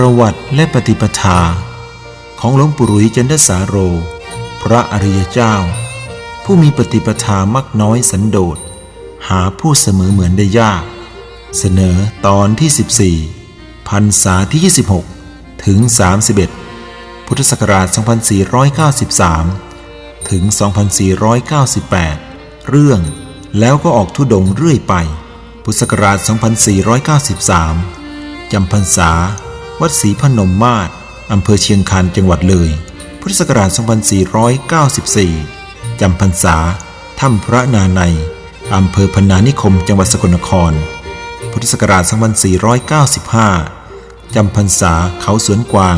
ประวัติและปฏิปทา ของหลวงปู่หลุยจันทสาโร พระอริยเจ้า ผู้มีปฏิปทามักน้อยสันโดษ หาผู้เสมอเหมือนได้ยาก เสนอตอนที่ 14 พรรษาที่ 26 ถึง 31 พุทธศักราช 2493 ถึง 2498 เรื่องแล้วก็ออกทุดงเรื่อยไป พุทธศักราช 2493 จำพรรษา วัดศรีพนมมาศอำเภอเชียงคานจังหวัดเลย พุทธศักราช 2494 จำพรรษา ถ้ำพระนาในอำเภอพนานิคม จังหวัดสกลนคร พุทธศักราช 2495 จำพรรษาเขาสวนกวาง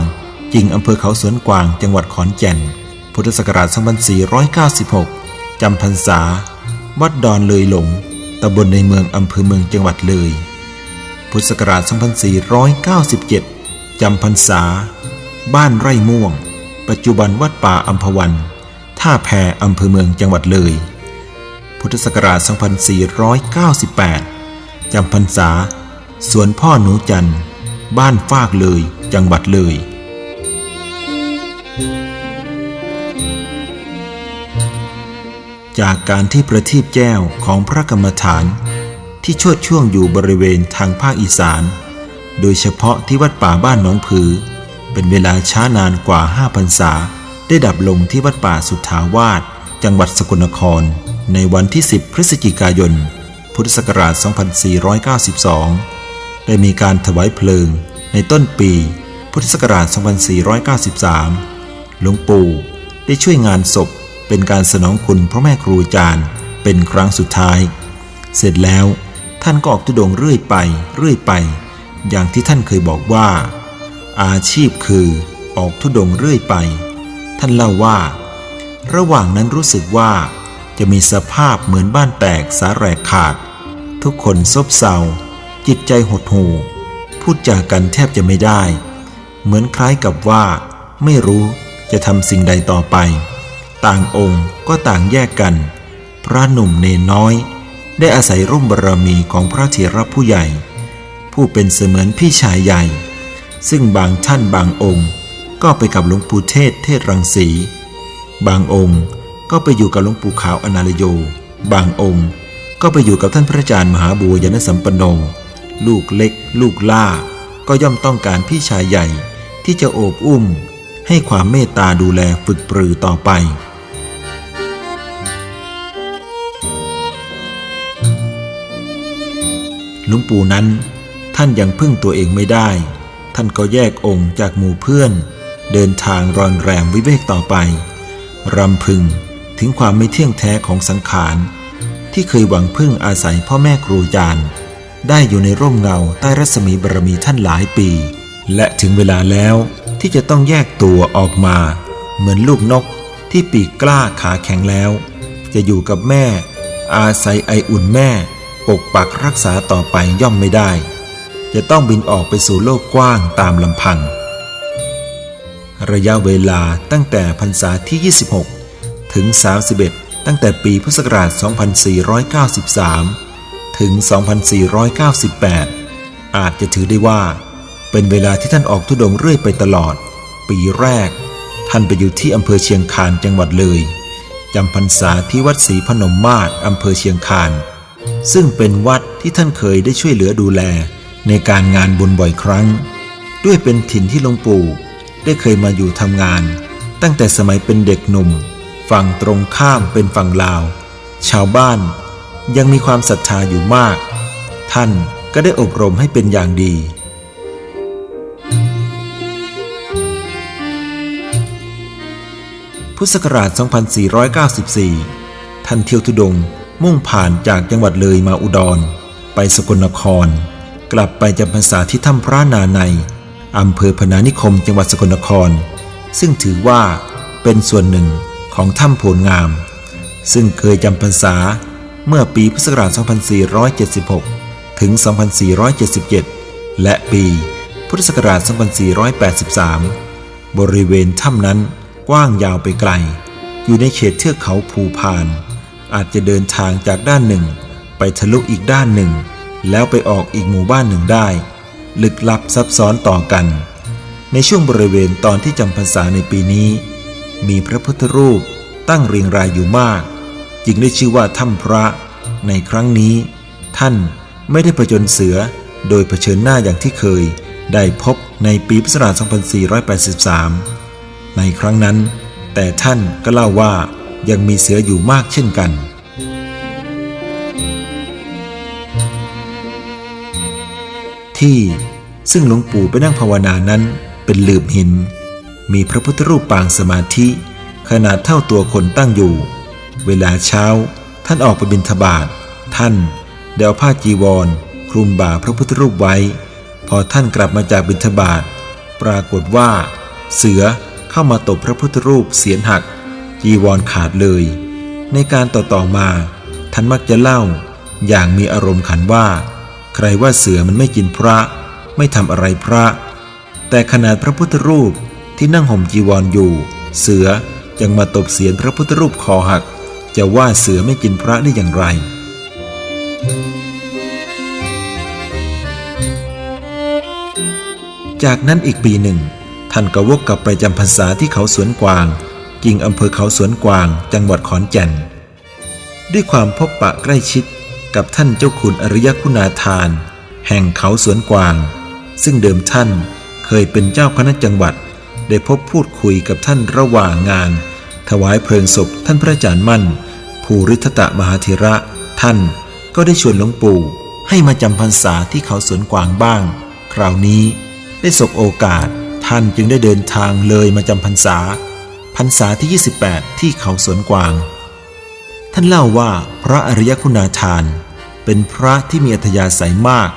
จริงอำเภอเขาสวนกวาง จังหวัดขอนแก่น พุทธศักราช 2496 จำพรรษา วัดดอนเลยหลง ตำบลในเมืองอำเภอเมืองจังหวัดเลย พุทธศักราช 2497 จำพรรษา บ้านไร่ม่วง ปัจจุบันวัดป่าอัมพวัน ท่าแพอำเภอเมืองจังหวัดเลย พุทธศักราช 2498 จำพรรษา สวนพ่อหนูจันทร์ บ้านฟากเลย จังหวัดเลย จากการที่ประทีปแก้วของพระกรรมฐานที่ชดช่วงอยู่บริเวณทางภาคอีสาน โดยเฉพาะที่วัดป่าบ้านหนองผือ เป็นเวลาช้านานกว่า5พรรษา ได้ดับลงที่วัดป่าสุทธาวาสจังหวัดสกลนคร ในวันที่ 10 พฤศจิกายน พุทธศักราช 2492 ได้มีการถวายเพลิง ในต้นปี พุทธศักราช 2493 หลวงปู่ได้ช่วยงานศพเป็นการสนองคุณพระแม่ครูอาจารย์เป็นครั้งสุดท้าย เสร็จแล้วท่านก็ออกตุดงเรื่อยไป เรื่อยไป อย่างที่ท่านเคยบอกว่า อาชีพคือออกทุดงเรื่อยไป ท่านเล่าว่า ระหว่างนั้นรู้สึกว่า จะมีสภาพเหมือนบ้านแตกสาแหรกขาด ทุกคนซบเซา จิตใจหดหู่พูดจากันแทบจะไม่ได้ เหมือนคล้ายกับว่า ไม่รู้จะทำสิ่งใดต่อไป ต่างองค์ก็ต่างแยกกัน พระหนุ่มเนน้อย ได้อาศัยร่มบารมีของพระเถระผู้ใหญ่ ผู้เป็นเสมือนพี่ชายใหญ่ ซึ่งบางท่านบางองค์ก็ไปกับหลวงปู่เทศเทศรังสี บางองค์ก็ไปอยู่กับหลวงปู่ขาวอนาลโย บางองค์ก็ไปอยู่กับท่านพระอาจารย์มหาบัวยานสัมปันโน ลูกเล็ก ลูกล่า ก็ย่อมต้องการพี่ชายใหญ่ที่จะโอบอุ้ม ให้ความเมตตาดูแลฝึกปรือต่อไปหลวงปู่นั้น ท่านยังพึ่งตัวเองไม่ได้ ท่านก็แยกองค์จากหมู่เพื่อน เดินทางรอนแรมวิเวกต่อไป รำพึงถึงความไม่เที่ยงแท้ของสังขาร ที่เคยหวังพึ่งอาศัยพ่อแม่ครูอาจารย์ ได้อยู่ในร่มเงาใต้รัศมีบารมีท่านหลายปี และถึงเวลาแล้วที่จะต้องแยกตัวออกมา เหมือนลูกนกที่ปีกกล้าขาแข็งแล้ว จะอยู่กับแม่ อาศัยไออุ่นแม่ ปกปักรักษาต่อไปย่อมไม่ได้ จะต้องบินออกไปสู่โลกกว้างตามลำพัง ระยะเวลาตั้งแต่พรรษาที่ 26 ถึง 31 ตั้งแต่ปีพุทธศักราช 2493 ถึง 2498 อาจจะถือได้ว่า เป็นเวลาที่ท่านออกทุดงเรื่อยไปตลอด ปีแรก ท่านไปอยู่ที่อำเภอเชียงคานจังหวัดเลยจำพรรษาที่วัดศรีพนมมาศอำเภอเชียงคานซึ่งเป็นวัดที่ท่านเคยได้ช่วยเหลือดูแล ในการงานบุญบ่อยครั้ง ด้วยเป็นถิ่นที่หลวงปู่ได้เคยมาอยู่ทำงาน ตั้งแต่สมัยเป็นเด็กหนุ่ม ฝั่งตรงข้ามเป็นฝั่งลาว ชาวบ้านยังมีความศรัทธาอยู่มาก ท่านก็ได้อบรมให้เป็นอย่างดีพุทธศักราช 2494 ท่านเที่ยวทุดงมุ่งผ่านจากจังหวัดเลยมาอุดร ไปสกลนคร กลับไปจำพรรษาที่ถ้ำพระนาในอำเภอพนานิคมจังหวัดสกลนคร ซึ่งถือว่าเป็นส่วนหนึ่งของถ้ำโพลงาม ซึ่งเคยจำพรรษาเมื่อปีพุทธศักราช 2476 ถึง 2477 และปีพุทธศักราช 2483 บริเวณถ้ำนั้นกว้างยาวไปไกล อยู่ในเขตเทือกเขาภูพาน อาจจะเดินทางจากด้านหนึ่ง ไปทะลุอีกด้านหนึ่ง แล้วไปออกอีกหมู่บ้านหนึ่งได้ ลึกลับซับซ้อนต่อกัน ในช่วงบริเวณตอนที่จำพรรษาในปีนี้ มีพระพุทธรูปตั้งเรียงรายอยู่มาก จึงได้ชื่อว่าถ้ำพระ ในครั้งนี้ ท่านไม่ได้ผจญเสือโดยเผชิญหน้าอย่างที่เคย ได้พบในปีพุทธศักราช 2483 ในครั้งนั้น แต่ท่านก็เล่าว่ายังมีเสืออยู่มากเช่นกัน ที่ซึ่งหลวงปู่ไปนั่งภาวนานั้นเป็นหลืบหิน มีพระพุทธรูปปางสมาธิ ขนาดเท่าตัวคนตั้งอยู่ เวลาเช้าท่านออกไปบิณฑบาตท่านเดาผ้าจีวร คลุมบ่าพระพุทธรูปไว้ พอท่านกลับมาจากบิณฑบาตปรากฏว่า เสือเข้ามาตบพระพุทธรูปเสียนหัก จีวรขาดเลย ในการต่อๆมา ท่านมักจะเล่าอย่างมีอารมณ์ขันว่า ใครว่าเสือมันไม่กินพระ ไม่ทำอะไรพระ แต่ขนาดพระพุทธรูปที่นั่งห่มจีวรออยู่ เสือยังมาตบเสียนพระพุทธรูปคอหัก จะว่าเสือไม่กินพระได้อย่างไร จากนั้นอีกปีหนึ่ง ท่านกวกกลับไปจำพรรษาที่เขาสวนกวางจิงอำเภอเขาสวนกวาง จังหวัดขอนแก่น ด้วยความพบปะใกล้ชิด กับท่านเจ้าคุณอริยคุณาทาน แห่งเขาสวนกวาง ซึ่งเดิมท่านเคยเป็นเจ้าคณะจังหวัด ได้พบพูดคุยกับท่านระหว่างงาน ถวายเพลิงศพท่านพระอาจารย์มั่น ภูริทตะมหาธิระ ท่านก็ได้ชวนหลวงปู่ให้มาจำพรรษาที่เขาสวนกวางบ้าง คราวนี้ได้สบโอกาสท่านจึงได้เดินทางเลยมาจำพรรษาพรรษาที่ 28 ที่เขาสวนกวาง ท่านเล่าว่าพระอริยคุณาทาน เป็นพระที่มีอัธยาศัยมาก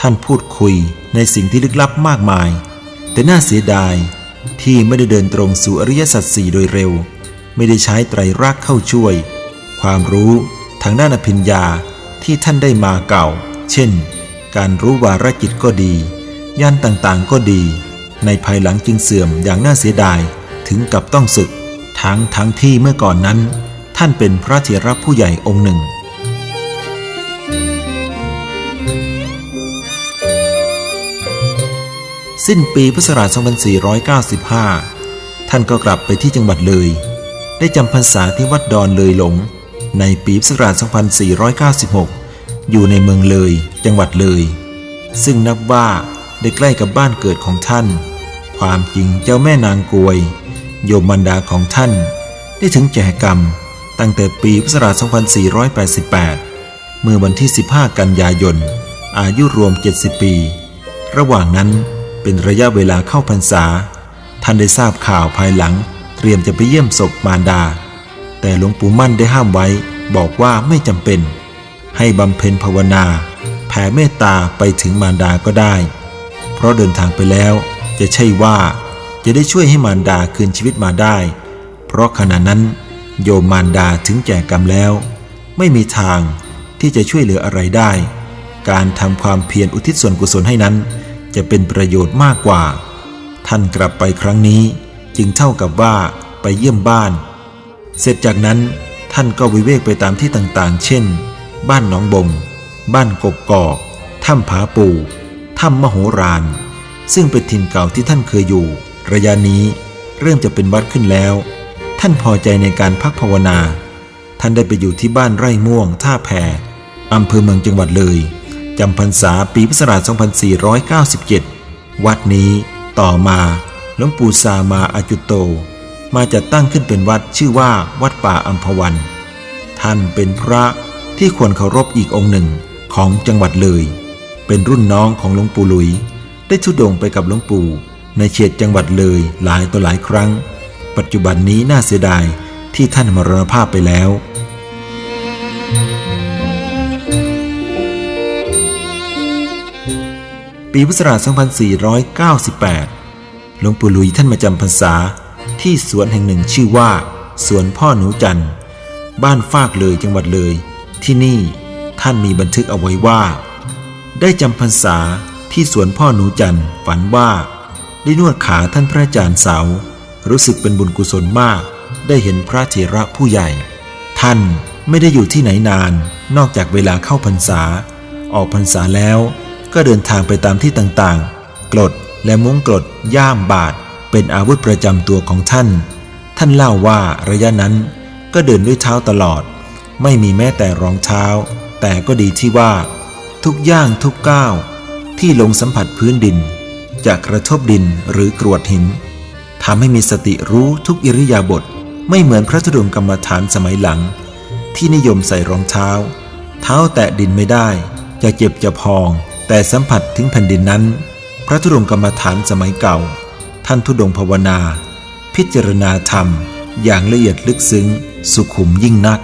ท่านพูดคุยในสิ่งที่ลึกลับมากมาย แต่น่าเสียดายที่ไม่ได้เดินตรงสู่อริยสัจสี่โดยเร็ว ไม่ได้ใช้ไตรรักเข้าช่วย ความรู้ทางด้านอภิญญาที่ท่านได้มาเก่า เช่น การรู้วาระจิตก็ดีญาณต่างๆก็ดี ในภายหลังจึงเสื่อมอย่างน่าเสียดายถึงกับต้องสึก ทั้งทั้งที่เมื่อก่อนนั้น ท่านเป็นพระเถระผู้ใหญ่องค์หนึ่ง สิ้นปีพุทธศักราช2495 ท่านก็กลับไปที่จังหวัดเลย ได้จำพรรษาที่วัดดอนเลยหลง ในปีพุทธศักราช2496 อยู่ในเมืองเลย จังหวัดเลย ซึ่งนับว่าได้ใกล้กับบ้านเกิดของท่าน ความจริงเจ้าแม่นางกวย โยมมันดาของท่านได้ถึงแก่กรรม ตั้งแต่ปีพุทธศักราช 2488 เมื่อวันที่ 15 กันยายน อายุรวม 70 ปี ระหว่างนั้นเป็นระยะเวลาเข้าพรรษา ท่านได้ทราบข่าวภายหลัง เตรียมจะไปเยี่ยมศพมารดา แต่หลวงปู่มั่นได้ห้ามไว้บอกว่าไม่จำเป็น ให้บำเพ็ญภาวนา แผ่เมตตาไปถึงมารดาก็ได้ เพราะเดินทางไปแล้วจะใช่ว่าจะได้ช่วยให้มารดาคืนชีวิตมาได้ เพราะขณะนั้น โยมมารดาถึงแก่กรรมแล้ว ไม่มีทางที่จะช่วยเหลืออะไรได้ การทำความเพียรอุทิศส่วนกุศลให้นั้น จะเป็นประโยชน์มากกว่า ท่านกลับไปครั้งนี้จึงเท่ากับว่าไปเยี่ยมบ้าน เสร็จจากนั้นท่านก็วิเวกไปตามที่ต่างๆ เช่น บ้านหนองบง บ้านกกกอก ถ้ำผาปูถ้ำมโหฬารซึ่งเป็นถิ่นเก่าที่ท่านเคยอยู่ ระยะนี้เริ่มจะเป็นวัดขึ้นแล้ว ท่านพอใจในการพักภาวนา ท่านได้ไปอยู่ที่บ้านไร่ม่วง ท่าแพอำเภอเมืองจังหวัดเลยจำพรรษาปีพุทธศักราช 2497 วัดนี้ต่อมาหลวงปู่สามาอาจุโต มาจัดตั้งขึ้นเป็นวัดชื่อว่าวัดป่าอัมพวัน ท่านเป็นพระที่ควรเคารพอีกองค์หนึ่งของจังหวัดเลย เป็นรุ่นน้องของหลวงปู่หลุย ได้ทุดงไปกับหลวงปู่ในเขตจังหวัดเลยหลายต่อหลายครั้ง ปัจจุบันนี้น่าเสียดายที่ท่านมรณภาพไปแล้ว ปีพุทธศักราช 2498 หลวงปู่หลุยท่านมาจำพรรษาที่สวนแห่งหนึ่งชื่อว่า สวนพ่อหนูจันทร์บ้านฟากเลยจังหวัดเลย ที่นี่ท่านมีบันทึกเอาไว้ว่า ได้จำพรรษาที่สวนพ่อหนูจันทร์ฝันว่าได้นวดขาท่านพระอาจารย์เสา รู้สึกเป็นบุญกุศลมาก ได้เห็นพระเถระผู้ใหญ่ ท่านไม่ได้อยู่ที่ไหนนาน นอกจากเวลาเข้าพรรษา ออกพรรษาแล้วก็เดินทางไปตามที่ต่างๆ กรดและมุ้งกรดย่ามบาดเป็นอาวุธประจำตัวของท่าน ท่านเล่าว่าระยะนั้นก็เดินด้วยเท้าตลอด ไม่มีแม้แต่รองเท้า แต่ก็ดีที่ว่า ทุกย่างทุกก้าวที่ลงสัมผัสพื้นดิน จะกระทบดินหรือกรวดหิน ทำให้มีสติรู้ทุกอิริยาบถไม่เหมือนพระธุดงค์กรรมฐานสมัยหลัง ที่นิยมใส่รองเท้า เท้าแตะดินไม่ได้ จะเจ็บจะพอง แต่สัมผัสถึงแผ่นดินนั้น พระธุดงค์กรรมฐานสมัยเก่า ท่านธุดงภาวนา พิจารณาธรรม อย่างละเอียดลึกซึ้ง สุขุมยิ่งนัก